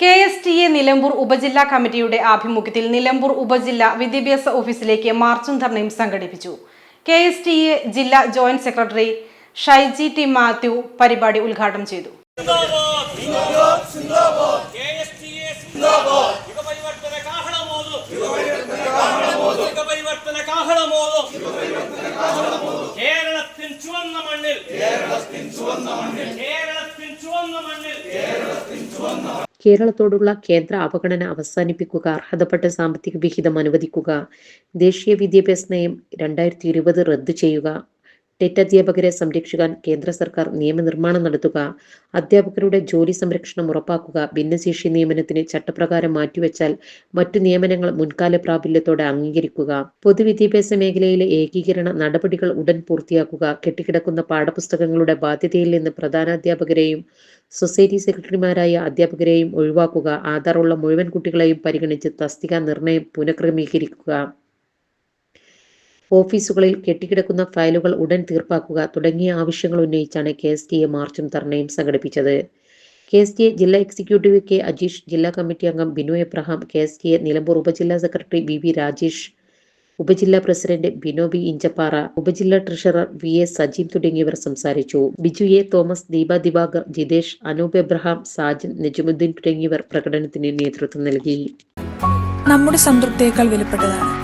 K S T A Nilambur ഉപജില്ലാ കമ്മിറ്റിയുടെ ആഭിമുഖ്യത്തിൽ നിലമ്പൂർ ഉപജില്ലാ വിദ്യാഭ്യാസ ഓഫീസിലേക്ക് മാർച്ചും ധർണയും സംഘടിപ്പിച്ചു. കെ എസ് ടി എ ജില്ലാ joint secretary Shaiji T Mathew പരിപാടി ഉദ്ഘാടനം ചെയ്തു. മണ്ണിൽ ചുവന്ന മണ്ണിൽ കേരളത്തോടുള്ള കേന്ദ്ര അവഗണന അവസാനിപ്പിക്കുക അർഹതപ്പെട്ട സാമ്പത്തിക വിഹിതം അനുവദിക്കുക ദേശീയ വിദ്യാഭ്യാസ നയം രണ്ടായിരത്തി ഇരുപത് റദ്ദു ചെയ്യുക ടെറ്റ് അധ്യാപകരെ സംരക്ഷിക്കാൻ കേന്ദ്ര സർക്കാർ നിയമനിർമ്മാണം നടത്തുക അധ്യാപകരുടെ ജോലി സംരക്ഷണം ഉറപ്പാക്കുക ഭിന്നശേഷി നിയമനത്തിന് ചട്ടപ്രകാരം മാറ്റിവെച്ചാൽ മറ്റു നിയമനങ്ങൾ മുൻകാല പ്രാബല്യത്തോടെ അംഗീകരിക്കുക പൊതുവിദ്യാഭ്യാസ മേഖലയിലെ ഏകീകരണ നടപടികൾ ഉടൻ പൂർത്തിയാക്കുക കെട്ടിക്കിടക്കുന്ന പാഠപുസ്തകങ്ങളുടെ ബാധ്യതയിൽ നിന്ന് പ്രധാനാധ്യാപകരെയും സൊസൈറ്റി സെക്രട്ടറിമാരായ അധ്യാപകരെയും ഒഴിവാക്കുക ആധാറുള്ള മുഴുവൻ കുട്ടികളെയും പരിഗണിച്ച് തസ്തിക നിർണയം പുനഃക്രമീകരിക്കുക. ഓഫീസുകളിൽ കെട്ടിക്കിടക്കുന്ന ഫയലുകൾ ഉടൻ തീർപ്പാക്കുക തുടങ്ങിയ ആവശ്യങ്ങൾ ഉന്നയിച്ചാണ് കെ എസ് ടി എ മാർച്ചും ധർണയും സംഘടിപ്പിച്ചത്. കെ എസ് ടി എ ജില്ലാ എക്സിക്യൂട്ടീവ് കെ അജീഷ് ജില്ലാ കമ്മിറ്റി അംഗം Binu Abraham K S T A Nilambur ഉപജില്ലാ സെക്രട്ടറി വി വി രാജേഷ് ഉപജില്ലാ പ്രസിഡന്റ് ബിനോ ബി ഇഞ്ചപ്പാറ ഉപജില്ലാ ട്രഷറർ വി എ സജീം തുടങ്ങിയവർ സംസാരിച്ചു. ബിജു എ തോമസ് ദീപ ദിവാകർ ജിതേഷ് അനൂപ് എബ്രഹാം സാജൻ നജുമുദ്ദീൻ തുടങ്ങിയവർ പ്രകടനത്തിന് നേതൃത്വം നൽകി. നമ്മുടെ സംതൃപ്തിയേക്കാൾ വിലപ്പെട്ടതാണ്.